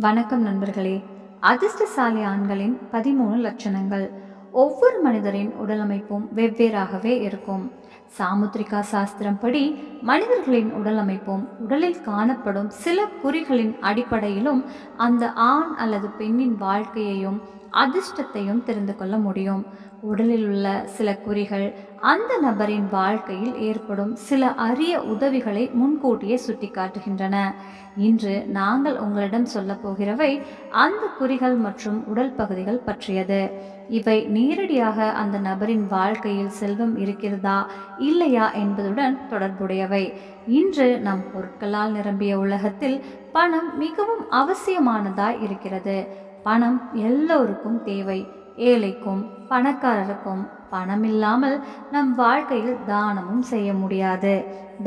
வணக்கம் நண்பர்களே. அதிர்ஷ்டசாலி ஆண்களின் பதிமூணு லட்சணங்கள். ஒவ்வொரு மனிதரின் உடலமைப்பும் வெவ்வேறாகவே இருக்கும். சாமுத்திரிகா சாஸ்திரம் படி மனிதர்களின் உடலமைப்பும் உடலில் காணப்படும் சில குறிகளின் அடிப்படையிலும் அந்த ஆண் அல்லது பெண்ணின் வாழ்க்கையையும் அதிர்ஷ்டத்தையும் தெரிந்து கொள்ள முடியும். உடலில் உள்ள சில குறிகள் அந்த நபரின் வாழ்க்கையில் ஏற்படும் சில அரிய உதவிகளை முன்கூட்டியே சுட்டிக்காட்டுகின்றன. இன்று நாங்கள் உங்களிடம் சொல்ல போகிறவை அந்த குறிகள் மற்றும் உடல் பகுதிகள் பற்றியது. இவை நேரடியாக அந்த நபரின் வாழ்க்கையில் செல்வம் இருக்கிறதா இல்லையா என்பதுடன் தொடர்புடையவை. இன்று நம் பொருட்களால் நிரம்பிய உலகத்தில் பணம் மிகவும் அவசியமானதாய் இருக்கிறது. பணம் எல்லோருக்கும் தேவை. ஏழைக்கும் பணக்காரருக்கும் பணம் இல்லாமல் நம் வாழ்க்கையில் தானமும் செய்ய முடியாது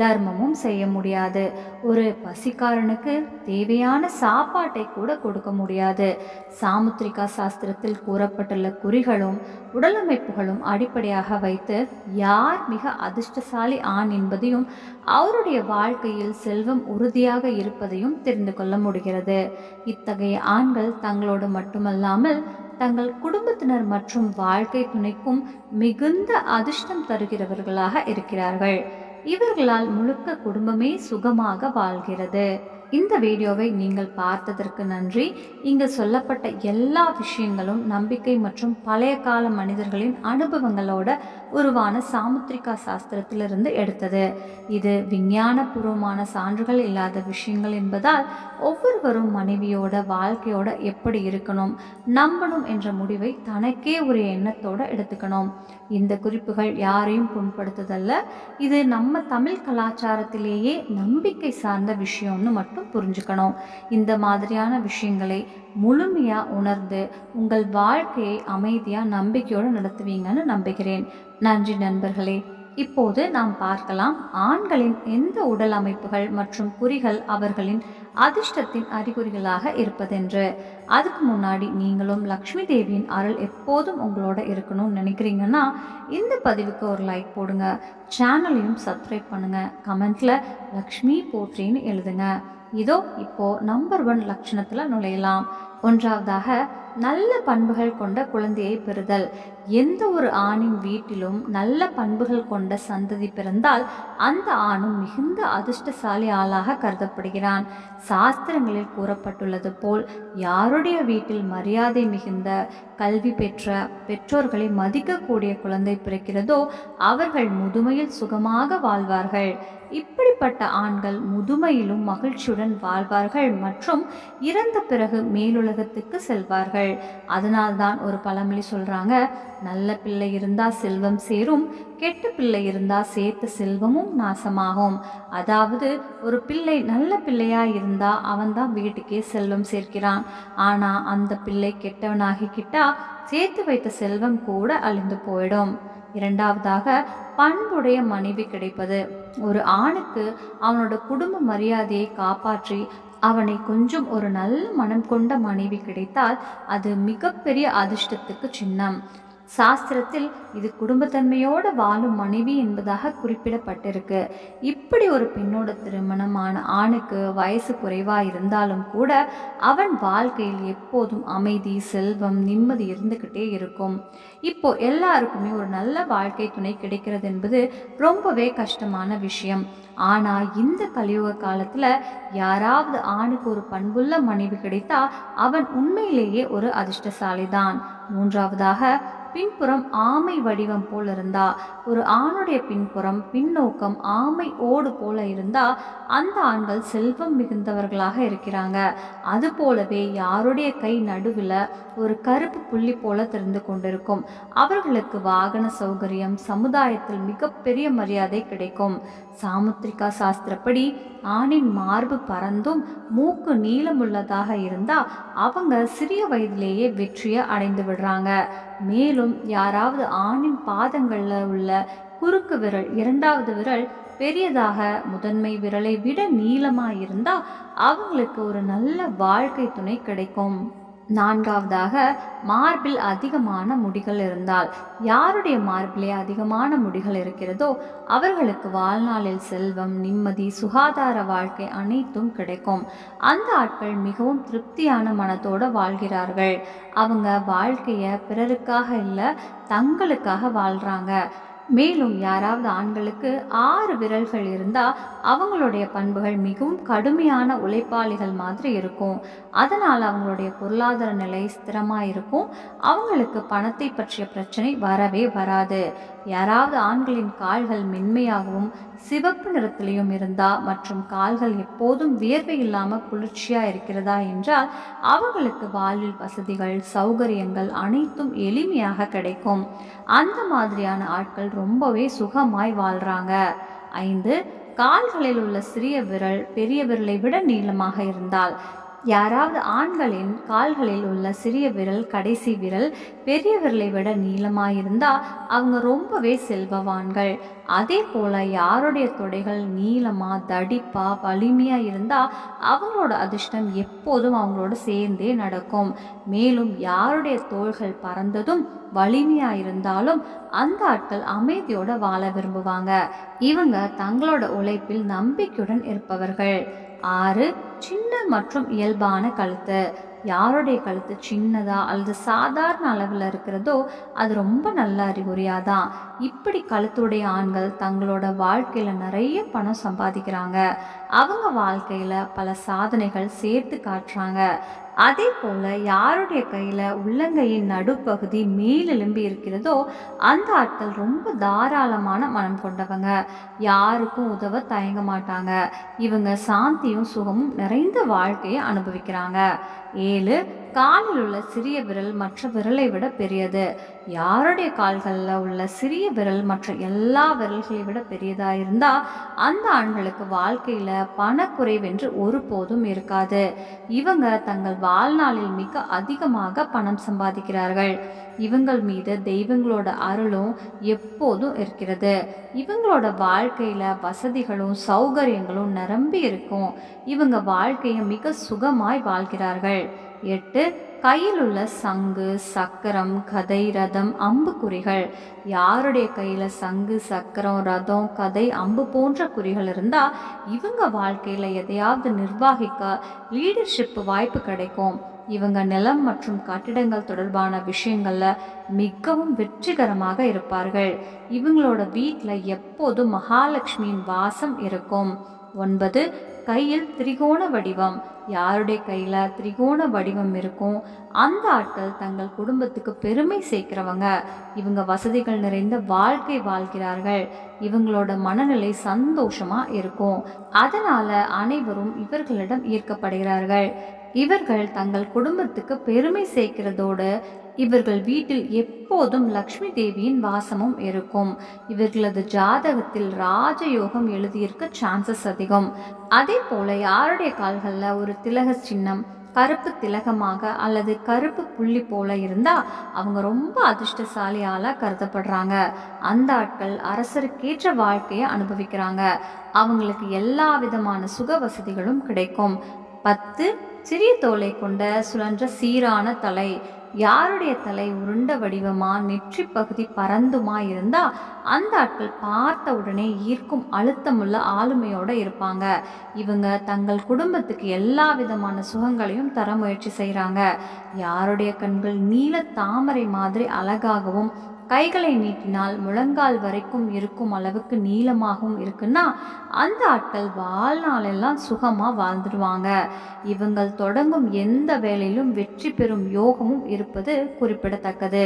தர்மமும் செய்ய முடியாது. ஒரு பசிக்காரனுக்கு தேவையான சாப்பாட்டை கூட கொடுக்க முடியாது. சாமுத்திரிகா சாஸ்திரத்தில் கூறப்பட்டுள்ள குறிகளும் உடலமைப்புகளும் அடிப்படையாக வைத்து யார் மிக அதிர்ஷ்டசாலி ஆண் என்பதையும் அவருடைய வாழ்க்கையில் செல்வம் உறுதியாக இருப்பதையும் தெரிந்து கொள்ள முடிகிறது. இத்தகைய ஆண்கள் தங்களோடு மட்டுமல்லாமல் தங்கள் குடும்பத்தினர் மற்றும் வாழ்க்கை துணைக்கும் மிகுந்த அதிர்ஷ்டம் தருகிறவர்களாக இருக்கிறார்கள். இவர்களால் முழுக்க குடும்பமே சுகமாக வாழ்கிறது. இந்த வீடியோவை நீங்கள் பார்த்ததற்கு நன்றி. இங்கு சொல்லப்பட்ட எல்லா விஷயங்களும் நம்பிக்கை மற்றும் பழைய கால மனிதர்களின் அனுபவங்களோட உருவான சாமுத்திரிகா சாஸ்திரத்திலிருந்து எடுத்தது. இது விஞ்ஞானபூர்வமான சான்றுகள் இல்லாத விஷயங்கள் என்பதால் ஒவ்வொருவரும் மனைவியோட வாழ்க்கையோட எப்படி இருக்கணும் நம்பணும் என்ற முடிவை தனக்கே ஒரு எண்ணத்தோடு எடுத்துக்கணும். இந்த குறிப்புகள் யாரையும் புண்படுத்துதல்ல. இது நம்ம தமிழ் கலாச்சாரத்திலேயே நம்பிக்கை சார்ந்த விஷயம்னு மட்டும் புரிஞ்சுக்கணும். இந்த மாதிரியான விஷயங்களை முழுமையாக உணர்ந்து உங்கள் வாழ்க்கையை அமைதியாக நம்பிக்கையோடு நடத்துவீங்கன்னு நம்புகிறேன். நன்றி நண்பர்களே. இப்போது நாம் பார்க்கலாம் ஆண்களின் எந்த உடல் அமைப்புகள் மற்றும் குறிகள் அவர்களின் அதிர்ஷ்டத்தின் அறிகுறிகளாக இருப்பதென்று. அதுக்கு முன்னாடி நீங்களும் லக்ஷ்மி தேவியின் அருள் எப்போதும் உங்களோட இருக்கணும்னு நினைக்கிறீங்கன்னா இந்த பதிவுக்கு ஒரு லைக் போடுங்க. சேனலையும் சப்ஸ்கிரைப் பண்ணுங்க. கமெண்ட்ல லக்ஷ்மி போற்றின்னு எழுதுங்க. இதோ இப்போ நம்பர் ஒன் லட்சணத்தில் நுழையலாம். ஒன்றாவதாக நல்ல பண்புகள் கொண்ட குழந்தையை பெறுதல். எந்த ஒரு ஆணின் வீட்டிலும் நல்ல பண்புகள் கொண்ட சந்ததி பிறந்தால் அந்த ஆணும் மிகுந்த அதிர்ஷ்டசாலி ஆளாக கருதப்படுகிறான். சாஸ்திரங்களில் கூறப்பட்டுள்ளது போல் யாருடைய வீட்டில் மரியாதை மிகுந்த கல்வி பெற்ற பெற்றோர்களை மதிக்கக்கூடிய குழந்தை பிறக்கிறதோ அவர்கள் முதுமையில் சுகமாக வாழ்வார்கள். இப்படிப்பட்ட ஆண்கள் முதுமையிலும் மகிழ்ச்சியுடன் வாழ்வார்கள் மற்றும் இறந்த பிறகு மேலுலகத்துக்கு செல்வார்கள். அதனால்தான் ஒரு பழமொழி சொல்றாங்க நல்ல பிள்ளை இருந்தால் செல்வம் சேரும் கெட்ட பிள்ளை இருந்தால் சேர்த்த செல்வமும் நாசமாகும். அதாவது ஒரு பிள்ளை நல்ல பிள்ளையா இருந்தா அவன்தான் வீட்டுக்கே செல்வம் சேர்க்கிறான். ஆனா அந்த பிள்ளை கெட்டவனாகிக்கிட்டா சேர்த்து வைத்த செல்வம் கூட அழிந்து போயிடும். இரண்டாவதாக பண்புடைய மனைவி கிடைப்பது. ஒரு ஆணுக்கு அவனோட குடும்ப மரியாதையை காப்பாற்றி அவனை கொஞ்சம் ஒரு நல்ல மனம் கொண்ட மனைவி கிடைத்தால் அது மிகப்பெரிய அதிர்ஷ்டத்துக்கு சின்னம். சாஸ்திரத்தில் இது குடும்பத்தன்மையோடு வாழும் மனைவி என்பதாக குறிப்பிடப்பட்டிருக்கு. இப்படி ஒரு பெண்ணோட திருமணமான ஆணுக்கு வயசு குறைவாக இருந்தாலும் கூட அவன் வாழ்க்கையில் எப்போதும் அமைதி செல்வம் நிம்மதி இருந்துக்கிட்டே இருக்கும். இப்போ எல்லாருக்குமே ஒரு நல்ல வாழ்க்கை துணை கிடைக்கிறது என்பது ரொம்பவே கஷ்டமான விஷயம். ஆனால் இந்த கலியுக காலத்தில் யாராவது ஆணுக்கு ஒரு பண்புள்ள மனைவி கிடைத்தா அவன் உண்மையிலேயே ஒரு அதிர்ஷ்டசாலி தான் மூன்றாவதாக பின்புறம் ஆமை வடிவம் போல இருந்தா. ஒரு ஆணுடைய பின்புறம் பின்னோக்கம் ஆமை ஓடு போல இருந்தா அந்த ஆண்கள் செல்வம் மிகுந்தவர்களாக இருக்கிறாங்க. அது போலவே யாருடைய கை நடுவில் ஒரு கருப்பு புள்ளி போல தெரிந்து கொண்டிருக்கும். அவர்களுக்கு வாகன சௌகரியம் சமுதாயத்தில் மிகப்பெரிய மரியாதை கிடைக்கும். சாமுத்திரிகா சாஸ்திரப்படி ஆணின் மார்பு பறந்தும் மூக்கு நீளமுள்ளதாக இருந்தா அவங்க சிறிய வயதிலேயே வெற்றியை அடைந்து விடுறாங்க. மேலும் யாராவது ஆணின் பாதங்களில் உள்ள குறுக்கு விரல் இரண்டாவது விரல் பெரியதாக முதன்மை விரலை விட நீளமாக இருந்தால் அவங்களுக்கு ஒரு நல்ல வாழ்க்கை துணை கிடைக்கும். நான்காவதாக மார்பில் அதிகமான முடிகள் இருந்தால். யாருடைய மார்பிலே அதிகமான முடிகள் இருக்கிறதோ அவர்களுக்கு வாழ்நாளில் செல்வம் நிம்மதி சுகாதார வாழ்க்கை அனைத்தும் கிடைக்கும். அந்த ஆட்கள் மிகவும் திருப்தியான மனத்தோடு வாழ்கிறார்கள். அவங்க வாழ்க்கையை பிறருக்காக இல்லை தங்களுக்காக வாழ்கிறாங்க மேலும் யாராவது ஆண்களுக்கு ஆறு விரல்கள் இருந்தால் அவங்களுடைய பண்புகள் மிகவும் கடுமையான உழைப்பாளிகள் மாதிரி இருக்கும். அதனால் அவங்களுடைய பொருளாதார நிலை ஸ்திரமாக இருக்கும் அவங்களுக்கு பணத்தை பற்றிய பிரச்சனை வரவே வராது. யாராவது ஆண்களின் கால்கள் மென்மையாகவும் சிவப்பு நிறத்திலையும் இருந்தா மற்றும் கால்கள் எப்போதும் வியர்வை இல்லாமல் குளிர்ச்சியாக இருக்கிறதா என்றால் அவங்களுக்கு வாழ்வில் வசதிகள் சௌகரியங்கள் அனைத்தும் எளிமையாக கிடைக்கும். அந்த மாதிரியான ஆட்கள் ரொம்பவே சுகமாய் வாழ்கிறாங்க ஐந்து கால்களில் உள்ள சிறிய விரல் பெரிய விரலை விட நீளமாக இருந்தால் யாராவது ஆண்களின் கால்களில் உள்ள சிறிய விரல் கடைசி விரல் பெரிய விரலை விட நீளமாக இருந்தால் அவங்க ரொம்பவே செல்வவான்கள் அதே போல் யாருடைய தொடைகள் நீளமாக தடிப்பாக வலிமையாக இருந்தால் அவங்களோட அதிர்ஷ்டம் எப்போதும் அவங்களோட சேர்ந்தே நடக்கும். மேலும் யாருடைய தோள்கள் பறந்ததும் வலிமையாக இருந்தாலும் அந்த ஆட்கள் அமைதியோட வாழ விரும்புவாங்க. இவங்க தங்களோட உழைப்பில் நம்பிக்கையுடன் இருப்பவர்கள். ஆறு சின்ன மற்றும் இயல்பான கழுத்து. யாருடைய கழுத்து சின்னதாக அல்லது சாதாரண அளவில் இருக்கிறதோ அது ரொம்ப நல்ல அறிகுறியாக தான் இப்படி கழுத்துடைய ஆண்கள் தங்களோட வாழ்க்கையில் நிறைய பணம் சம்பாதிக்கிறாங்க. அவங்க வாழ்க்கையில் பல சாதனைகள் சேர்த்து காட்டுறாங்க. அதே போல் யாருடைய கையில் உள்ளங்கையின் நடுப்பகுதி மேலெலும்பி இருக்கிறதோ அந்த ஆட்கள் ரொம்ப தாராளமான மனம் கொண்டவங்க. யாருக்கும் உதவ தயங்க மாட்டாங்க. இவங்க சாந்தியும் சுகமும் நிறைந்த வாழ்க்கையை அனுபவிக்கிறாங்க. ஏழு காலில் உள்ள சிறிய விரல் மற்ற விரலை விட பெரியது. யாருடைய கால்களில் உள்ள சிறிய விரல் மற்ற எல்லா விரல்களை விட பெரியதாக இருந்தால் அந்த ஆண்களுக்கு வாழ்க்கையில் பணக்குறைவென்று ஒருபோதும் இருக்காது. இவங்க தங்கள் வாழ்நாளில் மிக அதிகமாக பணம் சம்பாதிக்கிறார்கள். இவங்கள் மீது தெய்வங்களோட அருளும் எப்போதும் இருக்கிறது. இவங்களோட வாழ்க்கையில் வசதிகளும் சௌகரியங்களும் நிரம்பி இருக்கும். இவங்க வாழ்க்கையை மிக சுகமாய் வாழ்கிறார்கள். எட்டு கையில் உள்ள சங்கு சக்கரம் கதை ரதம் அம்பு குறிகள். யாருடைய கையில் சங்கு சக்கரம் ரதம் கதை அம்பு போன்ற குறிகள் இருந்தால் இவங்க வாழ்க்கையில் எதையாவது நிர்வாகிக்க லீடர்ஷிப் வாய்ப்பு கிடைக்கும். இவங்க நிலம் மற்றும் கட்டிடங்கள் தொடர்பான விஷயங்களில் மிகவும் வெற்றிகரமாக இருப்பார்கள். இவங்களோட வீட்டில் எப்போதும் மகாலட்சுமியின் வாசம் இருக்கும். ஒன்பது கையில் திரிகோண வடிவம். யாருடைய கையில் திரிகோண வடிவம் இருக்கும்? அந்த ஆட்கள் தங்கள் குடும்பத்துக்கு பெருமை சேர்க்கிறவங்க. இவங்க வசதிகள் நிறைந்த வாழ்க்கை வாழ்கிறார்கள். இவங்களோட மனநிலை சந்தோஷமாக இருக்கும். அதனால் அனைவரும் இவர்களிடம் ஈர்க்கப்படுகிறார்கள். இவர்கள் தங்கள் குடும்பத்துக்கு பெருமை சேர்க்கிறதோடு இவர்கள் வீட்டில் எப்போதும் லக்ஷ்மி தேவியின் வாசமும் இருக்கும். இவர்களது ஜாதகத்தில் ராஜயோகம் எழுதியிருக்க சான்சஸ் அதிகம். அதே போல யாருடைய கால்களில் ஒரு திலக சின்னம் கருப்பு திலகமாக அல்லது கருப்பு புள்ளி போல இருந்தால் அவங்க ரொம்ப அதிர்ஷ்டசாலியால கருதப்படுறாங்க. அந்த ஆட்கள் அரசருக்கேற்ற வாழ்க்கையை அனுபவிக்கிறாங்க. அவங்களுக்கு எல்லா விதமான சுக வசதிகளும் கிடைக்கும். பத்து சிறிய தோலை கொண்ட சுழன்ற சீரான தலை. யாருடைய தலை உருண்ட வடிவமா நெற்றி பகுதி பறந்துமா இருந்தா அந்த ஆட்கள் பார்த்த உடனே ஈர்க்கும் அழுத்தமுள்ள ஆளுமையோட இருப்பாங்க. இவங்க தங்கள் குடும்பத்துக்கு எல்லா விதமான சுகங்களையும் தர முயற்சி செய்கிறாங்க யாருடைய கண்கள் நீல தாமரை மாதிரி அழகாகவும் கைகளை நீட்டினால் முழங்கால் வரைக்கும் இருக்கும் அளவுக்கு நீளமாகவும் இருக்குன்னா அந்த ஆட்கள் வாழ்நாளெல்லாம் சுகமாக வாழ்ந்துடுவாங்க இவங்கள் தொடங்கும் எந்த வேலையிலும் வெற்றி பெறும் யோகமும் இருப்பது குறிப்பிடத்தக்கது.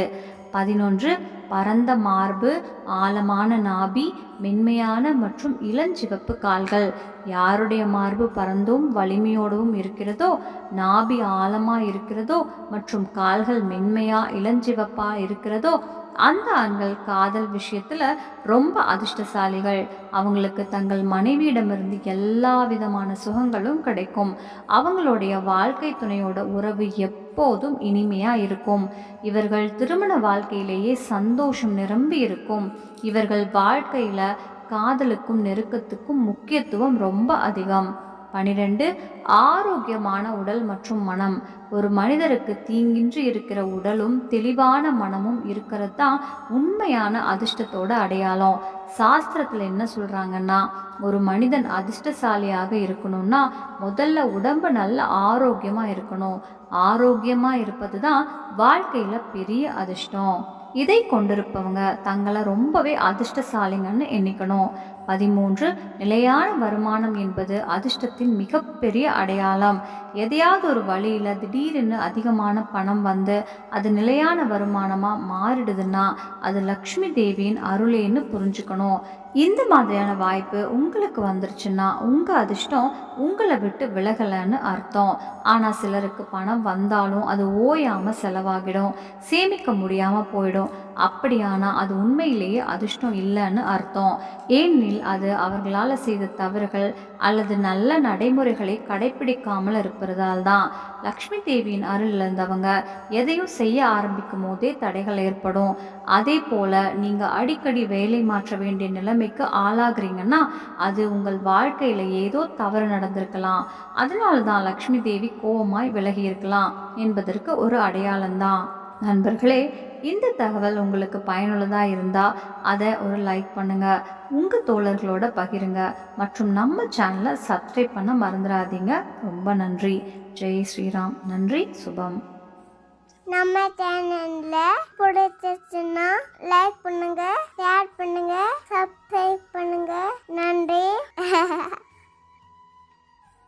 பதினொன்று பரந்த மார்பு ஆழமான நாபி மென்மையான மற்றும் இளஞ்சிவப்பு கால்கள். யாருடைய மார்பு பரந்தும் வலிமையோடவும் இருக்கிறதோ நாபி ஆழமாக இருக்கிறதோ மற்றும் கால்கள் மென்மையாக இளஞ்சிவப்பாக இருக்கிறதோ அந்த ஆண்கள் காதல் விஷயத்தில் ரொம்ப அதிர்ஷ்டசாலிகள். அவங்களுக்கு தங்கள் மனைவியிடமிருந்து எல்லா விதமான சுகங்களும் கிடைக்கும். அவங்களுடைய வாழ்க்கை துணையோட உறவு எப்போதும் இனிமையாக இருக்கும். இவர்கள் திருமண வாழ்க்கையிலேயே சந்தோஷம் நிரம்பி இருக்கும். இவர்கள் வாழ்க்கையில் காதலுக்கும் நெருக்கத்துக்கும் முக்கியத்துவம் ரொம்ப அதிகம். பனிரெண்டு ஆரோக்கியமான உடல் மற்றும் மனம். ஒரு மனிதருக்கு தீங்கின்றி இருக்கிற உடலும் தெளிவான மனமும் இருக்கிறது தான் உண்மையான அதிர்ஷ்டத்தோட அடையாளம். சாஸ்திரத்தில் என்ன சொல்கிறாங்கன்னா ஒரு மனிதன் அதிர்ஷ்டசாலியாக இருக்கணும்னா முதல்ல உடம்பு நல்ல ஆரோக்கியமாக இருக்கணும். ஆரோக்கியமாக இருப்பது தான் வாழ்க்கையில் பெரிய அதிர்ஷ்டம். இதை கொண்டிருப்பவங்க தங்களை ரொம்பவே அதிர்ஷ்டசாலிங்கன்னு எண்ணிக்கணும். பதிமூன்று நிலையான வருமானம் என்பது அதிர்ஷ்டத்தின் மிகப்பெரிய அடையாளம். எதையாவது ஒரு வழியில் திடீரென்னு அதிகமான பணம் வந்து அது நிலையான வருமானமாக மாறிடுதுன்னா அது லக்ஷ்மி தேவியின் அருளேன்னு புரிஞ்சுக்கணும். இந்த மாதிரியான வாய்ப்பு உங்களுக்கு வந்துருச்சுன்னா உங்கள் அதிர்ஷ்டம் உங்களை விட்டு விலகலைன்னு அர்த்தம். ஆனால் சிலருக்கு பணம் வந்தாலும் அது ஓயாமல் செலவாகிடும். சேமிக்க முடியாமல் போயிடும். அப்படியானா அது உண்மையிலேயே அதிர்ஷ்டம் இல்லைன்னு அர்த்தம். ஏனெனில் அது அவர்களால் செய்த தவறுகள் அல்லது நல்ல நடைமுறைகளை கடைபிடிக்காமல் இருப்பதால் தான். லக்ஷ்மி தேவியின் அருள் இழந்தவங்க எதையும் செய்ய ஆரம்பிக்கும் போதே தடைகள் ஏற்படும். அதே போல் நீங்கள் அடிக்கடி வேலை மாற்ற வேண்டிய நிலைமைக்கு ஆளாகிறீங்கன்னா அது உங்கள் வாழ்க்கையில் ஏதோ தவறு நடந்திருக்கலாம். அதனால தான் லக்ஷ்மி தேவி கோபமாய் விலகி இருக்கலாம் என்பதற்கு ஒரு அடையாளம்தான் நண்பர்களே இந்த தகவல் உங்களுக்கு பயனுள்ளதாக இருந்தால் அதை ஒரு லைக் பண்ணுங்கள் உங்கள் தோழர்களோட பகிருங்க. மற்றும் நம்ம சேனலை சப்ஸ்கிரைப் பண்ண மறந்துடாதீங்க. ரொம்ப நன்றி. ஜெய் ஸ்ரீராம். நன்றி. சுபம். நம்ம சேனல்ல பிடிச்சிருச்சுன்னா லைக் பண்ணுங்க ஷேர் பண்ணுங்க சப்ஸ்கிரைப் பண்ணுங்க. நன்றி.